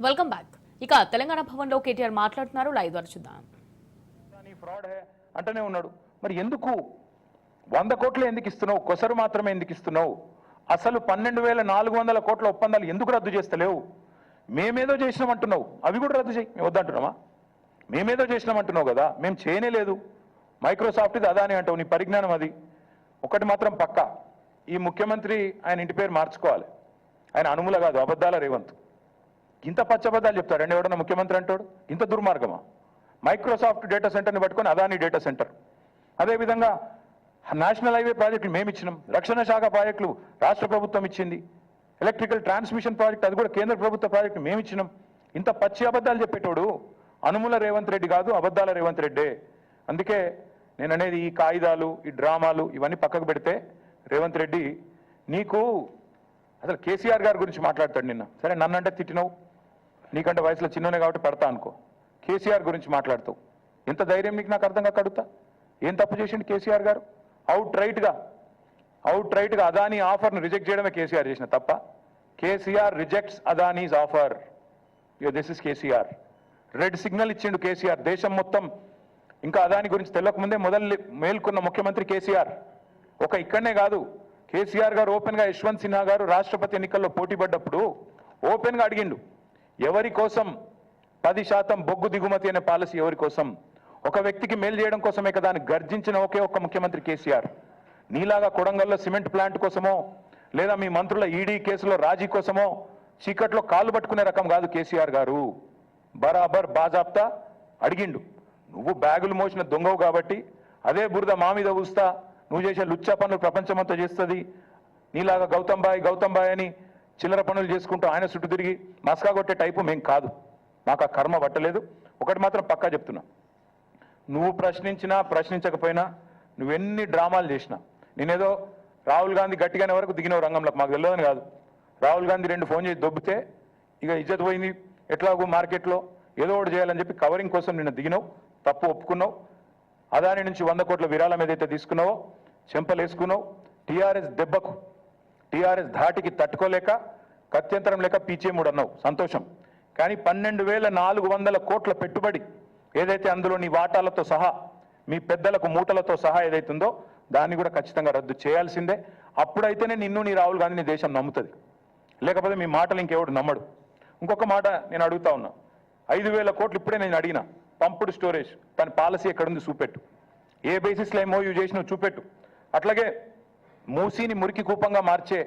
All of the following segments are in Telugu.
వెల్కమ్ బ్యాక్ ఇక తెలంగాణ భవన్లో కేటీఆర్ మాట్లాడుతున్నారు. లైవ్ ద్వారా చూద్దాం. ఫ్రాడ్ హే అంటూనే ఉన్నాడు. మరి ఎందుకు? వంద కోట్లు ఎందుకు ఇస్తున్నావు? కొసరు మాత్రమే ఎందుకు ఇస్తున్నావు? అసలు పన్నెండు వేల నాలుగు వందల కోట్ల ఒప్పందాలు ఎందుకు రద్దు చేస్తలేవు? మేమేదో చేసినాం అంటున్నావు. అవి కూడా రద్దు చేయి. మేము వద్దంటున్నామా? మేమేదో చేసినాం అంటున్నావు కదా. మేము చేయనే లేదు. మైక్రోసాఫ్ట్ ఇది అదాని అంటావు. నీ పరిజ్ఞానం అది. ఒకటి మాత్రం పక్కా. ఈ ముఖ్యమంత్రి ఆయన ఇంటి పేరు మార్చుకోవాలి. ఆయన అనుముల కాదు. అబద్ధాల రేవంత్. ఇంత పచ్చబద్దాలు చెప్తాడండి ఎవడన్నా ముఖ్యమంత్రి అంటాడు? ఇంత దుర్మార్గమా? మైక్రోసాఫ్ట్ డేటా సెంటర్ని పట్టుకొని అదాని డేటా సెంటర్ అదేవిధంగా నేషనల్ హైవే ప్రాజెక్టులు మేము ఇచ్చినాం. రక్షణ శాఖ ప్రాజెక్టులు రాష్ట్ర ప్రభుత్వం ఇచ్చింది. ఎలక్ట్రికల్ ట్రాన్స్మిషన్ ప్రాజెక్ట్ అది కూడా కేంద్ర ప్రభుత్వ ప్రాజెక్టు మేము ఇచ్చినాం. ఇంత పచ్చి అబద్ధాలు చెప్పేటోడు అనుముల రేవంత్ రెడ్డి కాదు అబద్ధాల రేవంత్ రెడ్డే. అందుకే నేను అనేది ఈ కాగితాలు ఈ డ్రామాలు ఇవన్నీ పక్కకు పెడితే రేవంత్ రెడ్డి నీకు అసలు కేసీఆర్ గారి గురించి మాట్లాడతాడు నిన్న. సరే నన్నంటే తిట్టినావు. నీకంటే వయసులో చిన్ననే కాబట్టి పెడతా అనుకో. కేసీఆర్ గురించి మాట్లాడుతూ. ఎంత ధైర్యం నీకు నాకు అర్థంగా కడుగుతా? ఏం తప్పు చేసిండు కేసీఆర్ గారు? అవుట్ రైట్గా అవుట్ రైట్గా అదానీ ఆఫర్ను రిజెక్ట్ చేయడమే కేసీఆర్ చేసిన తప్ప KCR rejects Adani's offer. Yo this is KCR. Red signal ఇచ్చిండు కేసీఆర్. దేశం మొత్తం ఇంకా అదాని గురించి తెల్లకముందే మొదలు మేల్కొన్న ముఖ్యమంత్రి కేసీఆర్. ఒక ఇక్కడనే కాదు కేసీఆర్ గారు ఓపెన్గా యశ్వంత్ సిన్హా గారు రాష్ట్రపతి ఎన్నికల్లో పోటీ పడ్డప్పుడు ఓపెన్గా అడిగిండు. ఎవరి కోసం? పది శాతం బొగ్గు దిగుమతి అనే పాలసీ ఎవరి కోసం? ఒక వ్యక్తికి మేలు చేయడం కోసమే కదా అని గర్జించిన ఒకే ఒక్క ముఖ్యమంత్రి కేసీఆర్. నీలాగా కొడంగల్లో సిమెంట్ ప్లాంట్ కోసమో లేదా మీ మంత్రుల ఈడీ కేసులో రాజీ కోసమో చీకట్లో కాలు పట్టుకునే రకం కాదు కేసీఆర్ గారు. బరాబర్ బాజాప్తా అడిగిండు. నువ్వు బ్యాగులు మోసిన దొంగవు కాబట్టి అదే బురద మా మీద ఊస్తా నువ్వు చేసే లుచ్చా పనులు ప్రపంచమంతా చేస్తుంది. నీలాగా గౌతమ్ బాయ్ గౌతమ్ బాయ్ అని చిల్లర పనులు చేసుకుంటూ ఆయన చుట్టూ తిరిగి మస్కా కొట్టే టైపు మేము కాదు. మాకు ఆ కర్మ పట్టలేదు. ఒకటి మాత్రం పక్కా చెప్తున్నా. నువ్వు ప్రశ్నించినా ప్రశ్నించకపోయినా నువ్వెన్ని డ్రామాలు చేసినా నేనేదో రాహుల్ గాంధీ గట్టిగానే వరకు దిగినవు రంగంలోకి మాకు తెలియదని కాదు. రాహుల్ గాంధీ రెండు ఫోన్ చేసి దొబ్బితే ఇక ఇజ్జత్ పోయింది. ఎట్లాగో మార్కెట్లో ఏదో ఒకటి చేయాలని చెప్పి కవరింగ్ కోసం నిన్న దిగినావు. తప్పు ఒప్పుకున్నావు. అదాని నుంచి వంద కోట్ల విరాళం ఏదైతే తీసుకున్నావో చెంపలేసుకున్నావు. టీఆర్ఎస్ దెబ్బకు టీఆర్ఎస్ ధాటికి తట్టుకోలేక కత్యంతరం లేక పీచే మూడు అన్నావు సంతోషం. కానీ పన్నెండు వేల నాలుగు వందల కోట్ల పెట్టుబడి ఏదైతే అందులో నీ వాటాలతో సహా మీ పెద్దలకు మూటలతో సహా ఏదైతుందో దాన్ని కూడా ఖచ్చితంగా రద్దు చేయాల్సిందే. అప్పుడైతేనే నిన్ను నీ రాహుల్ గాంధీని దేశం నమ్ముతుంది. లేకపోతే మీ మాటలు ఇంకెవడు నమ్మడు. ఇంకొక మాట నేను అడుగుతా ఉన్నా. ఐదు వేల కోట్లు ఇప్పుడే నేను అడిగిన. పంపుడు స్టోరేజ్ దాని పాలసీ ఎక్కడుంది చూపెట్టు. ఏ బేసిస్లో ఎంఓయూ చేసినావు చూపెట్టు. అట్లాగే మూసీని మురికి కూపంగా మార్చే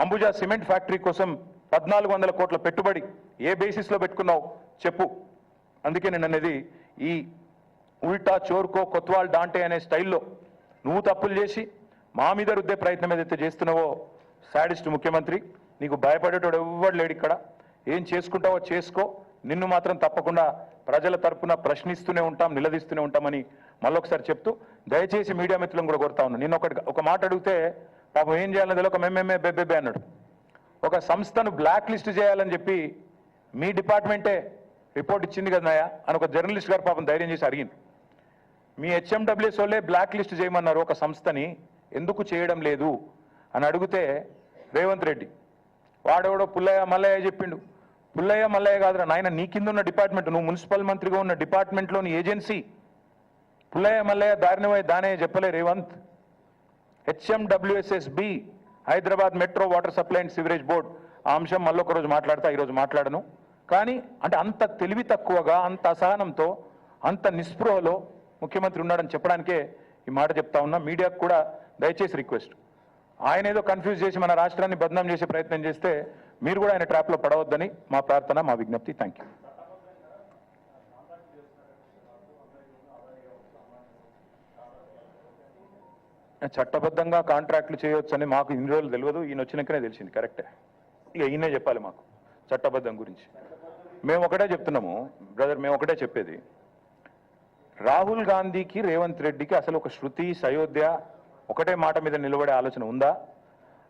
అంబుజా సిమెంట్ ఫ్యాక్టరీ కోసం పద్నాలుగు వందల కోట్ల పెట్టుబడి ఏ బేసిస్లో పెట్టుకున్నావు? చెప్పు. అందుకే నేను అనేది ఈ ఉల్టా చోర్కో కొత్వాల్ డాంటే అనే స్టైల్లో నువ్వు తప్పులు చేసి మా మీద రుద్దే ప్రయత్నం ఏదైతే చేస్తున్నావో శాడిస్ట్ ముఖ్యమంత్రి నీకు భయపడేటోడు ఎవ్వడు లేడు ఇక్కడ. ఏం చేసుకుంటావో చేసుకో. నిన్ను మాత్రం తప్పకుండా ప్రజల తరపున ప్రశ్నిస్తూనే ఉంటాం నిలదీస్తూనే ఉంటామని మళ్ళొకసారి చెప్తూ దయచేసి మీడియా మిత్రులను కూడా కోరుతా ఉన్నాను నిన్న ఒకటి ఒక మాట అడిగితే పాపం ఏం చేయాలని తెలియక మేమేమే బెబ్బెబ్బే అన్నాడు. ఒక సంస్థను బ్లాక్ లిస్ట్ చేయాలని చెప్పి మీ డిపార్ట్మెంటే రిపోర్ట్ ఇచ్చింది కదా నాయ అని ఒక జర్నలిస్ట్ గారు పాపం ధైర్యం చేసి అడిగింది. మీ హెచ్ఎండబ్ల్యూఎస్ వాళ్ళే బ్లాక్ లిస్ట్ చేయమన్నారు ఒక సంస్థని ఎందుకు చేయడం లేదు అని అడిగితే రేవంత్ రెడ్డి. వాడెవడో పుల్లయ్య మల్లయ్య చెప్పిండు. పుల్లయ్య మల్లయ్య కాదురా నాయన నీ కింద ఉన్న డిపార్ట్మెంట్ నువ్వు మున్సిపల్ మంత్రిగా ఉన్న డిపార్ట్మెంట్లోని ఏజెన్సీ. పుల్లయ్య మల్లయ్య దారిని దానే చెప్పలే Revanth. HMWSSB Hyderabad metro water supply and sewerage board ఆ అంశం మళ్ళొక రోజు మాట్లాడతా ఈరోజు మాట్లాడను. కానీ అంటే అంత తెలివి తక్కువగా అంత అసహనంతో అంత నిస్పృహలో ముఖ్యమంత్రి ఉన్నాడని చెప్పడానికే ఈ మాట చెప్తా ఉన్నా. మీడియాకు కూడా దయచేసి రిక్వెస్ట్. ఆయన ఏదో కన్ఫ్యూజ్ చేసి మన రాష్ట్రాన్ని బదనాం చేసే ప్రయత్నం చేస్తే మీరు కూడా ఆయన ట్రాప్లో పడవద్దని మా ప్రార్థన మా విజ్ఞప్తి. థ్యాంక్ యూ చట్టబద్ధంగా కాంట్రాక్ట్లు చేయొచ్చని మాకు ఇన్ని రోజులు తెలియదు. ఈయన వచ్చినాకనే తెలిసింది. కరెక్టే ఇక ఈయనే చెప్పాలి మాకు చట్టబద్ధం గురించి. మేము ఒకటే చెప్తున్నాము. బ్రదర్ మేము ఒకటే చెప్పేది. రాహుల్ గాంధీకి రేవంత్ రెడ్డికి అసలు ఒక శృతి సయోధ్య ఒకటే మాట మీద నిలబడే ఆలోచన ఉందా?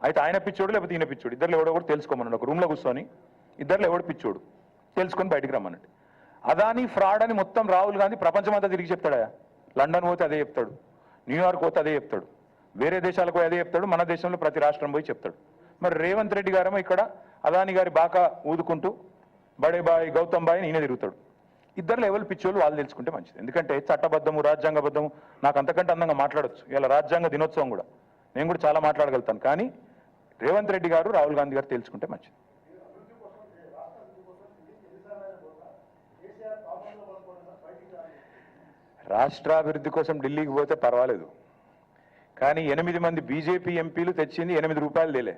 అయితే ఆయన పిచ్చోడు లేకపోతే ఈయన పిచ్చోడు. ఇద్దరు ఎవడో కూడా తెలుసుకోమన్నాడు. ఒక రూమ్లో కూర్చొని ఇద్దరు ఎవడు పిచ్చోడు? తెలుసుకొని బయటికి రమ్మన్నట్టు. అదాని ఫ్రాడ్ అని మొత్తం రాహుల్ గాంధీ ప్రపంచమంతా తిరిగి చెప్తాడా? లండన్ పోతే అదే చెప్తాడు. న్యూయార్క్ పోతే అదే చెప్తాడు. వేరే దేశాలకు అదే చెప్తాడు. మన దేశంలో ప్రతి రాష్ట్రం పోయి చెప్తాడు. మరి రేవంత్ రెడ్డి గారేమో ఇక్కడ అదాని గారి బాకా ఊదుకుంటూ బడే బాయ్ గౌతమ్ బాయ్ ఈయన తిరుగుతాడు. ఇద్దరు లెవెల్ పిచ్చోళ్ళు వాళ్ళు తెలుసుకుంటే మంచిది. ఎందుకంటే చట్టబద్ధము రాజ్యాంగబద్ధము నాకు అంతకంటే అందంగా మాట్లాడొచ్చు. ఇలా రాజ్యాంగ దినోత్సవం కూడా. నేను కూడా చాలా మాట్లాడగలుగుతాను. కానీ రేవంత్ రెడ్డి గారు రాహుల్ గాంధీ గారు తెలుసుకుంటే మంచిది. రాష్ట్రాభివృద్ధి కోసం ఢిల్లీకి పోతే పర్వాలేదు. కానీ ఎనిమిది మంది బీజేపీ ఎంపీలు తెచ్చింది ఎనిమిది రూపాయలు తేలే.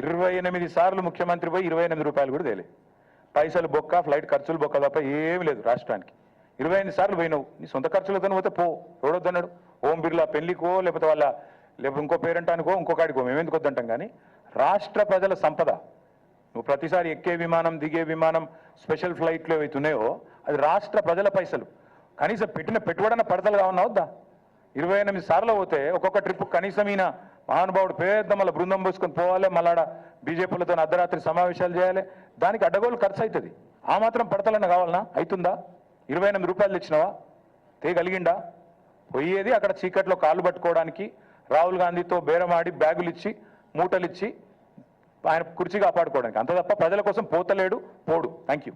ఇరవై ఎనిమిది సార్లు ముఖ్యమంత్రి పోయి ఇరవై ఎనిమిది రూపాయలు కూడా తేలే. పైసలు బొక్క ఫ్లైట్ ఖర్చులు బొక్క తప్ప ఏమీ లేదు రాష్ట్రానికి. ఇరవై ఎనిమిది సార్లు పోయినావు. నీ సొంత ఖర్చులతో పోతే పో. ఎవడొద్దన్నాడు? ఓం బిర్లా పెళ్ళికో లేకపోతే వాళ్ళ లేకపోతే ఇంకో పేరెంటానికో ఇంకో కాడికో మేము ఎందుకు వద్దంటాం కానీ రాష్ట్ర ప్రజల సంపద. నువ్వు ప్రతిసారి ఎక్కే విమానం దిగే విమానం స్పెషల్ ఫ్లైట్లు ఏవైతున్నాయో అది రాష్ట్ర ప్రజల పైసలు. కనీసం పెట్టిన పెట్టుబడిన పడతలు కావన్నా వద్దా? ఇరవై ఎనిమిది సార్లు పోతే ఒక్కొక్క ట్రిప్ కనీసం ఈయన మహానుభావుడు పేద మళ్ళీ బృందం పోసుకొని పోవాలి మళ్ళాడ బీజేపీలతో అర్ధరాత్రి సమావేశాలు చేయాలి. దానికి అడ్డగోలు ఖర్చు అవుతుంది ఆ మాత్రం పడతలన్న కావాలనా? అవుతుందా ఇరవై ఎనిమిది రూపాయలు తెచ్చినావా? తేగలిగిండా? పోయేది అక్కడ చీకట్లో కాళ్ళు పట్టుకోవడానికి రాహుల్ గాంధీతో బేరమాడి బ్యాగులు ఇచ్చి మూటలు ఇచ్చి ఆయన కుర్చీ కాపాడుకోవడానికి. అంత తప్ప ప్రజల కోసం పోతలేడు పోడు. Thank you